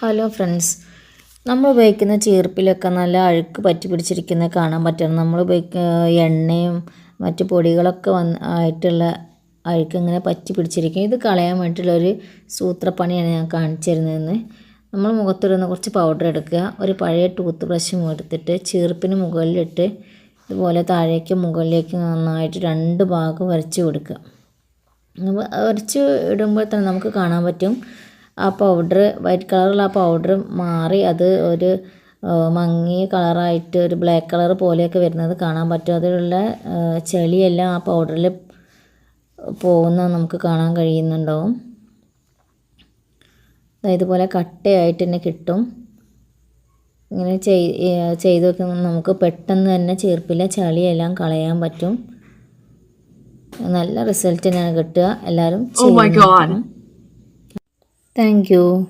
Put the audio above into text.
Hello friends നമ്മൾ ഉപയോഗിക്കുന്ന ചീർപ്പിലൊക്കെ നല്ല അഴുക്ക് പറ്റി പിടിച്ചിരിക്കുന്നത് കാണാൻ പറ്റണം നമ്മൾ ഉപയോഗിക്ക എണ്ണയും മറ്റു പൊടികളൊക്കെ വന്ന് ആയിട്ടുള്ള അഴുക്ക് ഇങ്ങനെ പറ്റി പിടിച്ചിരിക്കും. ഇത് കളയാൻ വേണ്ടിയിട്ടുള്ളൊരു സൂത്രപ്പണിയാണ് ഞാൻ കാണിച്ചു തരുന്നതെന്ന് നമ്മൾ മുഖത്തിടുന്ന കുറച്ച് പൗഡർ എടുക്കുക. ഒരു പഴയ ടൂത്ത് ബ്രഷും എടുത്തിട്ട് ചീർപ്പിന് മുകളിലിട്ട് ഇതുപോലെ താഴേക്ക് മുകളിലേക്ക് നന്നായിട്ട് രണ്ട് ഭാഗം വരച്ച് കൊടുക്കുക. വരച്ച് ഇടുമ്പോൾ തന്നെ നമുക്ക് കാണാൻ പറ്റും. ആ പൗഡർ വൈറ്റ് കളറുള്ള ആ പൗഡർ മാറി അത് ഒരു മങ്ങിയ കളറായിട്ട് ഒരു ബ്ലാക്ക് കളർ പോലെയൊക്കെ വരുന്നത് കാണാൻ പറ്റും. അതിലുള്ള ചെളിയെല്ലാം ആ പൗഡറിൽ പോകുന്ന നമുക്ക് കാണാൻ കഴിയുന്നുണ്ടാവും. ഇതുപോലെ കട്ടയായിട്ട് തന്നെ കിട്ടും. ഇങ്ങനെ ചെയ്ത് വെക്കുമ്പോൾ നമുക്ക് പെട്ടെന്ന് തന്നെ ചീർപ്പിലെ ചളിയെല്ലാം കളയാൻ പറ്റും. നല്ല റിസൾട്ട് തന്നെയാണ് കിട്ടുക. എല്ലാവരും Oh Thank you.